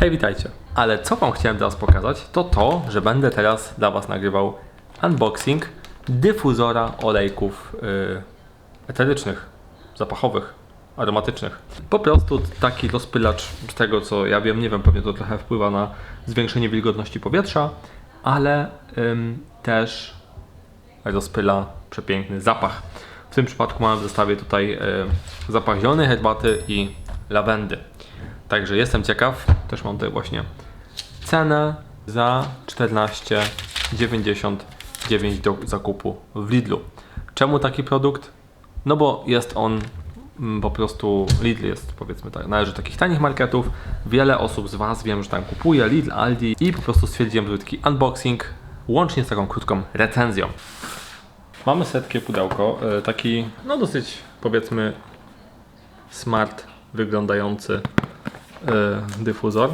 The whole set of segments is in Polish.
Hej, witajcie. Ale co Wam chciałem teraz pokazać, to to, że będę teraz dla Was nagrywał unboxing dyfuzora olejków yy, eterycznych, zapachowych, aromatycznych. Po prostu taki rozpylacz z tego co ja wiem, nie wiem, pewnie to trochę wpływa na zwiększenie wilgotności powietrza, ale ym, też rozpyla przepiękny zapach. W tym przypadku mamy w zestawie tutaj e, zapach zielonej herbaty i lawendy. Także jestem ciekaw, też mam tutaj właśnie cenę za 14,99 do zakupu w Lidlu. Czemu taki produkt? No bo jest on mm, po prostu Lidl jest powiedzmy tak, należy do takich tanich marketów. Wiele osób z Was wiem, że tam kupuje Lidl, Aldi i po prostu stwierdziłem taki unboxing łącznie z taką krótką recenzją. Mamy setkie pudełko, e, taki no dosyć powiedzmy smart wyglądający dyfuzor.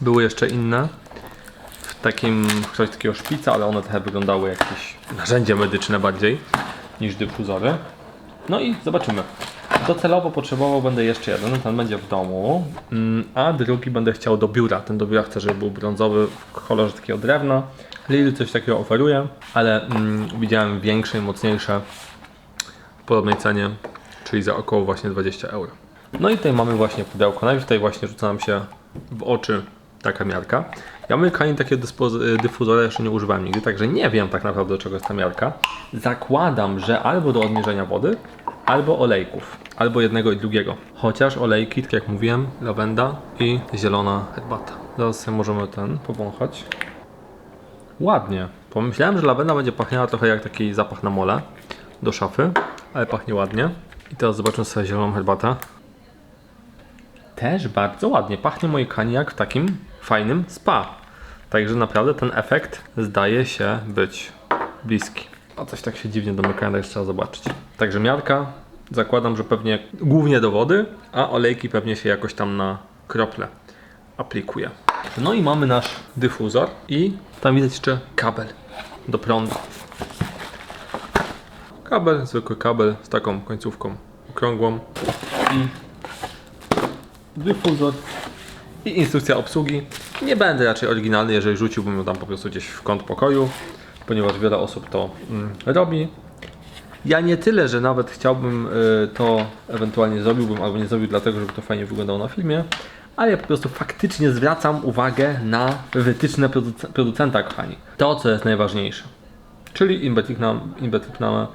Były jeszcze inne w takim w kształcie takiego szpica, ale one trochę wyglądały jak jakieś narzędzie medyczne bardziej niż dyfuzory. No i zobaczymy. Docelowo potrzebował będę jeszcze jeden, ten będzie w domu, mm, a drugi będę chciał do biura. Ten do biura chcę, żeby był brązowy w kolorze takiego drewna. Lidl coś takiego oferuje, ale mm, widziałem większe i mocniejsze w podobnej cenie, czyli za około właśnie 20 euro. No i tutaj mamy właśnie pudełko. Najpierw tutaj właśnie rzuca nam się w oczy taka miarka. Ja Amerykanie takiego dyspozy- dyfuzora jeszcze nie używałem nigdy, także nie wiem tak naprawdę do czego jest ta miarka. Zakładam, że albo do odmierzenia wody, albo olejków. Albo jednego i drugiego. Chociaż olejki, tak jak mówiłem, lawenda i zielona herbata. Zaraz możemy ten powąchać. Ładnie. Pomyślałem, że lawenda będzie pachniała trochę jak taki zapach na mole do szafy, ale pachnie ładnie. I teraz zobaczmy sobie zieloną herbatę. Też bardzo ładnie. Pachnie moi kani jak w takim fajnym spa. Także naprawdę ten efekt zdaje się być bliski. A coś tak się dziwnie domyka, ale jeszcze trzeba zobaczyć. Także miarka zakładam, że pewnie głównie do wody, a olejki pewnie się jakoś tam na krople aplikuje. No i mamy nasz dyfuzor i tam widać jeszcze kabel do prądu. Kabel, zwykły kabel z taką końcówką okrągłą i dyfuzor i instrukcja obsługi. Nie będę raczej oryginalny, jeżeli rzuciłbym ją tam po prostu gdzieś w kąt pokoju, ponieważ wiele osób to mm, robi. Ja nie tyle, że nawet chciałbym y, to ewentualnie zrobiłbym albo nie zrobił dlatego, żeby to fajnie wyglądało na filmie, ale ja po prostu faktycznie zwracam uwagę na wytyczne produc- producenta, kochani. To, co jest najważniejsze. Czyli Inbetriebnahme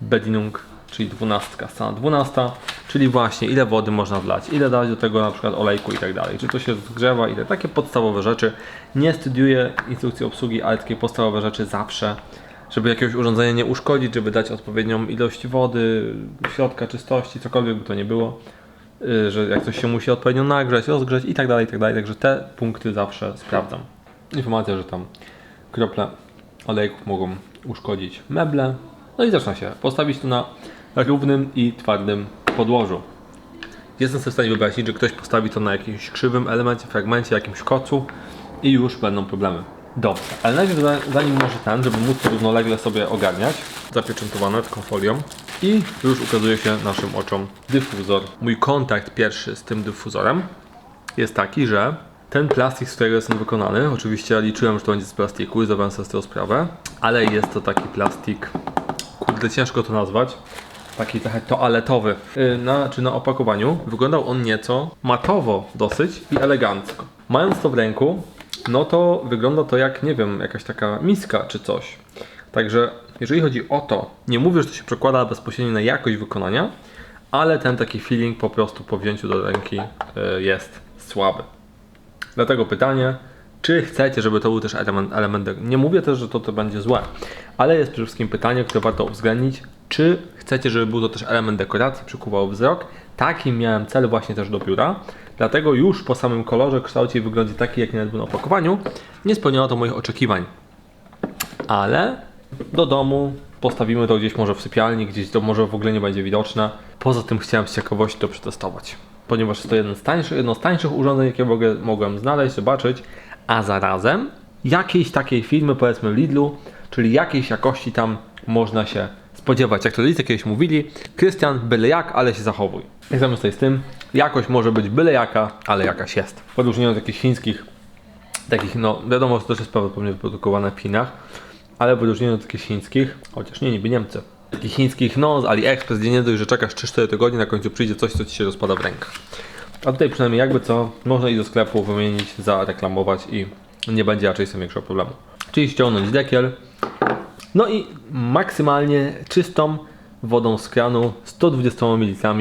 Bedienung, czyli 12, strona 12, czyli właśnie ile wody można wlać, ile dać do tego na przykład olejku i tak dalej, czy to się zgrzewa, ile, takie podstawowe rzeczy. Nie studiuję instrukcji obsługi, ale takie podstawowe rzeczy zawsze, żeby jakiegoś urządzenia nie uszkodzić, żeby dać odpowiednią ilość wody, środka czystości, cokolwiek by to nie było, y, że jak coś się musi odpowiednio nagrzać, rozgrzać i tak dalej, i tak dalej, także te punkty zawsze sprawdzam. Informacja, że tam krople olejków mogą uszkodzić meble. No i zaczyna się postawić to na równym i twardym podłożu. Jestem sobie w stanie wyobrazić, że ktoś postawi to na jakimś krzywym elemencie, fragmencie, jakimś kocu i już będą problemy. Dobrze, ale najpierw za- zanim może ten, żeby móc to równolegle sobie ogarniać, zapieczętowane taką folią i już ukazuje się naszym oczom dyfuzor. Mój kontakt pierwszy z tym dyfuzorem jest taki, że ten plastik, z którego jest on wykonany, oczywiście liczyłem, że to będzie z plastiku i zdawałem sobie z tego sprawę, ale jest to taki plastik, kurde ciężko to nazwać, taki trochę toaletowy. Yy, Na, czy na opakowaniu wyglądał on nieco matowo dosyć i elegancko. Mając to w ręku, no to wygląda to jak, nie wiem, jakaś taka miska czy coś. Także jeżeli chodzi o to, nie mówię, że to się przekłada bezpośrednio na jakość wykonania, ale ten taki feeling po prostu po wzięciu do ręki yy, jest słaby. Dlatego pytanie, czy chcecie, żeby to był też element, element nie mówię też, że to, to będzie złe, ale jest przede wszystkim pytanie, które warto uwzględnić, czy chcecie, żeby był to też element dekoracji, przykuwał wzrok. Taki miałem cel właśnie też do biura, dlatego już po samym kolorze, kształcie i wyglądzie taki, jaki nawet był na opakowaniu, nie spełniało to moich oczekiwań. Ale do domu postawimy to gdzieś może w sypialni, gdzieś to może w ogóle nie będzie widoczne. Poza tym chciałem z ciekawości to przetestować. Ponieważ jest to jeden z tańszych, jedno z tańszych urządzeń, jakie ogóle mogłem znaleźć, zobaczyć, a zarazem jakiejś takiej firmy, powiedzmy Lidlu, czyli jakiejś jakości tam można się spodziewać. Jak to rodzice kiedyś mówili, Krystian, byle jak, ale się zachowuj. Jak zamiast tutaj z tym, Jakość może być byle jaka, ale jakaś jest. W odróżnieniu od takich chińskich, takich no wiadomo, to też jest prawdopodobnie wyprodukowane w Chinach, ale w odróżnieniu od takich chińskich, chociaż nie, niby Niemcy, takich chińskich, no z AliExpress, gdzie nie dość, że czekasz 3-4 tygodnie, na końcu przyjdzie coś, co ci się rozpada w rękach. A tutaj przynajmniej jakby co, można i do sklepu wymienić, zareklamować i nie będzie raczej z tym większego problemu. Czyli ściągnąć dekiel, no i maksymalnie czystą wodą z kranu 120 ml,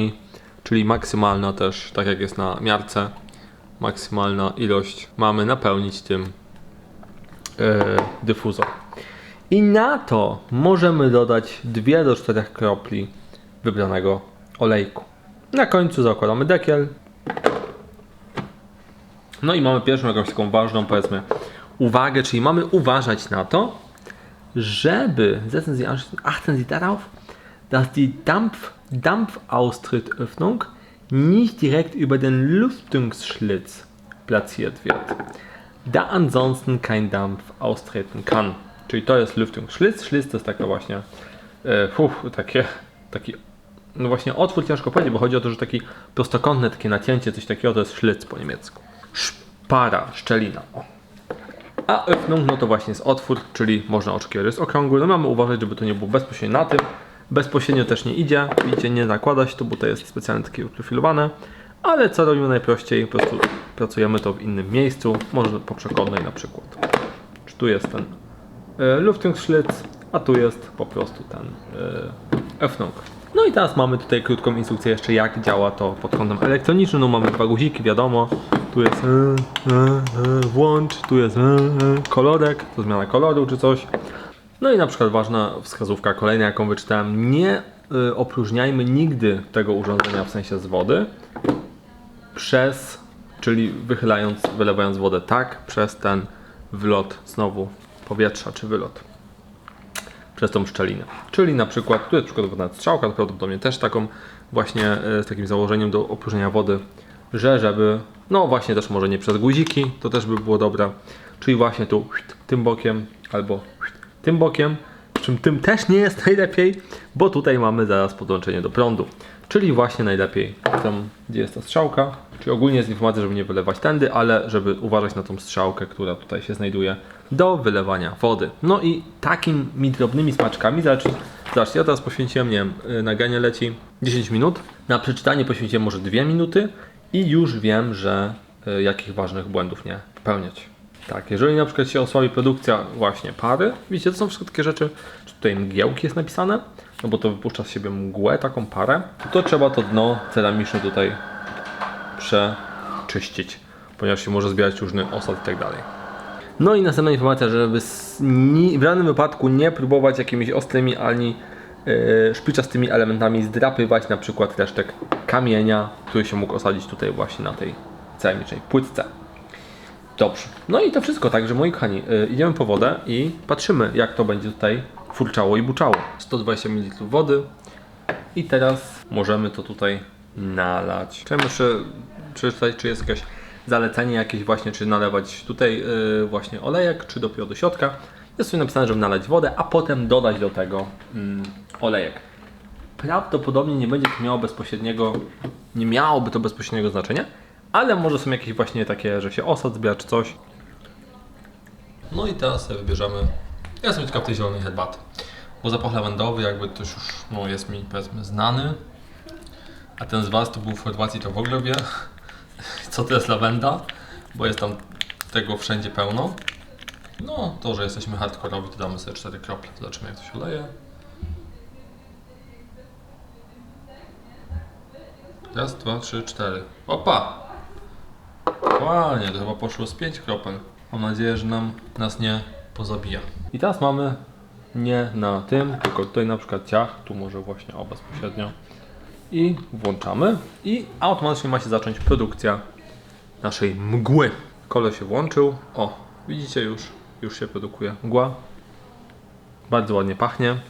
czyli maksymalna też, tak jak jest na miarce, maksymalna ilość mamy napełnić tym e, dyfuzor. I na to możemy dodać 2 do 4 kropli wybranego olejku. Na końcu zakładamy dekiel. No i mamy pierwszą jakąś taką ważną, powiedzmy, uwagę, czyli mamy uważać na to, żeby, setzen Sie achten Sie darauf, dass die Dampf, Dampfaustrittöffnung nicht direkt über den Lüftungsschlitz platziert wird, da ansonsten kein Dampf austreten kann. Czyli to jest Lüftungsschlitz. Schlitz to jest taka właśnie, e, takie, taki, no właśnie otwór ciężko powiedzieć, bo chodzi o to, że taki prostokątne takie nacięcie, coś takiego to jest Schlitz po niemiecku. Szpara, szczelina. O. A öffnung, no to właśnie jest otwór, czyli można oczekiwać, że jest okrągły. No mamy uważać, żeby to nie było bezpośrednio na tym. Bezpośrednio też nie idzie. Widzicie, nie nakłada się to, bo to jest specjalnie takie uprofilowane. Ale co robimy najprościej? Po prostu pracujemy to w innym miejscu, może po przekątnej na przykład. Czy tu jest ten e, Lüftungsschlitz, a tu jest po prostu ten e, öffnung. No i teraz mamy tutaj krótką instrukcję jeszcze jak działa to pod kątem elektronicznym. No mamy dwa guziki, wiadomo. Tu jest e, e, e, włącz, tu jest kolorek, to zmiana koloru czy coś. No i na przykład ważna wskazówka kolejna, jaką wyczytałem, nie opróżniajmy nigdy tego urządzenia w sensie z wody przez, czyli wychylając, wylewając wodę tak, przez ten wylot znowu powietrza czy wylot przez tą szczelinę. Czyli na przykład, tu jest przygotowana strzałka, prawdopodobnie też taką właśnie e, z takim założeniem do opróżnienia wody, że żeby, no właśnie też może nie przez guziki, to też by było dobre, czyli właśnie tu tym bokiem albo tym bokiem, czym tym też nie jest najlepiej, bo tutaj mamy zaraz podłączenie do prądu. Czyli właśnie najlepiej tam, gdzie jest ta strzałka, czyli ogólnie jest informacja, żeby nie wylewać tędy, ale żeby uważać na tą strzałkę, która tutaj się znajduje do wylewania wody. No i takimi drobnymi smaczkami, zobaczcie, zobaczcie ja teraz poświęciłem, nie wiem, y, nagranie leci 10 minut, na przeczytanie poświęciłem może 2 minuty i już wiem, że y, jakich ważnych błędów nie popełniać. Tak, jeżeli na przykład się osłabi produkcja właśnie pary, widzicie, to są wszystko takie rzeczy, czy tutaj mgiełki jest napisane, no bo to wypuszcza z siebie mgłę, taką parę, to trzeba to dno ceramiczne tutaj przeczyścić, ponieważ się może zbierać różny osad i tak dalej. No i następna informacja, żeby w żadnym wypadku nie próbować jakimiś ostrymi ani yy, szpiczastymi elementami zdrapywać na przykład resztek kamienia, który się mógł osadzić tutaj właśnie na tej ceramicznej płytce. Dobrze. No i to wszystko, także moi kochani, y, idziemy po wodę i patrzymy jak to będzie tutaj furczało i buczało. 120 ml wody i teraz możemy to tutaj nalać. Chciałem jeszcze przeczytać, czy jest jakieś zalecenie jakieś właśnie, czy nalewać tutaj y, właśnie olejek, czy dopiero do środka. Jest tutaj napisane, żeby nalać wodę, a potem dodać do tego mm, olejek. Prawdopodobnie nie będzie to miało bezpośredniego, nie miałoby to bezpośredniego znaczenia, ale może są jakieś właśnie takie, że się osad zbiera czy coś. No i teraz sobie wybierzemy. Ja jestem ciekaw tej zielonej herbaty. Bo zapach lawendowy jakby też już no, jest mi powiedzmy znany. A ten z Was, to był w Chorwacji, to w ogóle wie, co to jest lawenda, bo jest tam tego wszędzie pełno. No, to, że jesteśmy hardkorowi, to damy sobie 4 krople. Zobaczymy, jak to się leje. Raz, dwa, trzy, cztery. Opa! Ładnie, to chyba poszło z 5 kropel. Mam nadzieję, że nam nas nie pozabija. I teraz mamy nie na tym, tylko tutaj na przykład ciach, tu może właśnie o bezpośrednio. I włączamy i automatycznie ma się zacząć produkcja naszej mgły. Kole się włączył. O, widzicie już, już się produkuje mgła. Bardzo ładnie pachnie.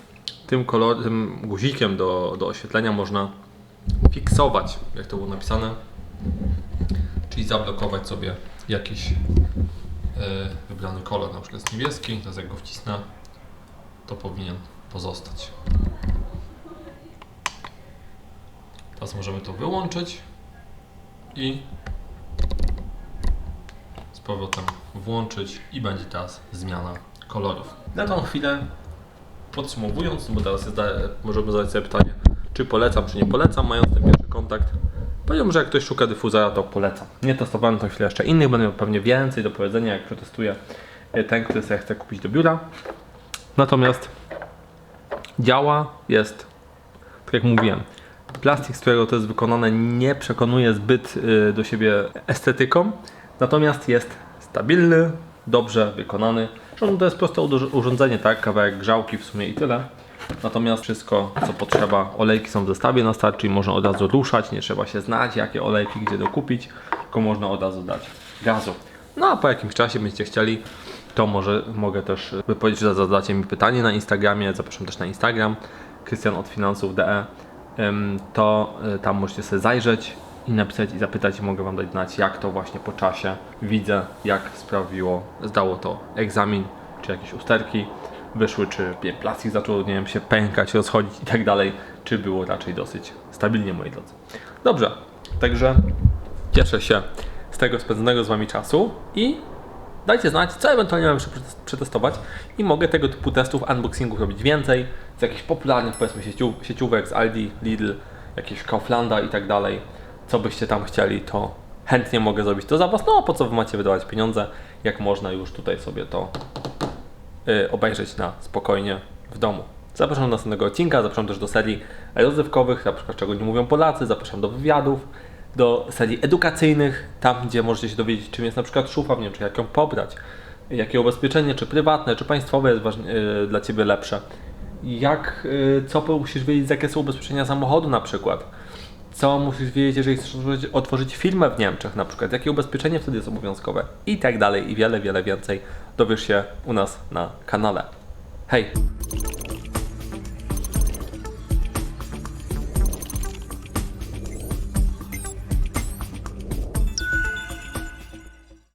Tym, kolor, tym guzikiem do, do oświetlenia można fiksować, jak to było napisane, czyli zablokować sobie jakiś e, wybrany kolor, na przykład jest niebieski, teraz jak go wcisnę, to powinien pozostać. Teraz możemy to wyłączyć i powrotem włączyć i będzie teraz zmiana kolorów. Na tą chwilę podsumowując, bo teraz jest, możemy zadać sobie pytanie, czy polecam, czy nie polecam, mając ten pierwszy kontakt. Powiem, że jak ktoś szuka dyfuzora, to polecam. Nie testowałem tą chwilę jeszcze innych, będę miał pewnie więcej do powiedzenia, jak przetestuję e, ten, który sobie chcę kupić do biura. Natomiast działa, jest, tak jak mówiłem, plastik, z którego to jest wykonane, nie przekonuje zbyt y, do siebie estetyką, natomiast jest stabilny, dobrze wykonany. Zresztą to jest proste urządzenie, tak? Kawałek grzałki w sumie i tyle. Natomiast wszystko, co potrzeba, olejki są w zestawie na start, czyli można od razu ruszać, nie trzeba się znać, jakie olejki gdzie dokupić, tylko można od razu dać gazu. No a po jakimś czasie będziecie chcieli, to może mogę też wypowiedzieć, że zadacie mi pytanie na Instagramie, zapraszam też na Instagram, Krystian od finansów.de, to y, tam możecie sobie zajrzeć i napisać i zapytać mogę Wam dać znać, jak to właśnie po czasie widzę, jak sprawiło, zdało to egzamin, czy jakieś usterki wyszły, czy plastik zaczął, nie wiem, się pękać, rozchodzić i tak dalej, czy było raczej dosyć stabilnie, moi drodzy. Dobrze, także cieszę się z tego spędzonego z Wami czasu i dajcie znać, co ewentualnie mam jeszcze przetest- przetestować i mogę tego typu testów, unboxingów robić więcej, z jakichś popularnych powiedzmy sieciów, sieciówek, z Aldi, Lidl, jakieś Kauflanda i tak dalej, co byście tam chcieli, to chętnie mogę zrobić to za Was, no a po co Wy macie wydawać pieniądze, jak można już tutaj sobie to y, obejrzeć na spokojnie w domu. Zapraszam do następnego odcinka, zapraszam też do serii rozrywkowych, na przykład czego nie mówią Polacy, zapraszam do wywiadów, do serii edukacyjnych, tam gdzie możecie się dowiedzieć czym jest na przykład szufa, wiem, czy jak ją pobrać, jakie ubezpieczenie, czy prywatne, czy państwowe jest ważne, y, dla Ciebie lepsze, jak, y, co musisz wiedzieć, jakie są ubezpieczenia samochodu na przykład, co musisz wiedzieć, jeżeli chcesz otworzyć, otworzyć firmę w Niemczech na przykład, jakie ubezpieczenie wtedy jest obowiązkowe i tak dalej i wiele, wiele więcej dowiesz się u nas na kanale. Hej!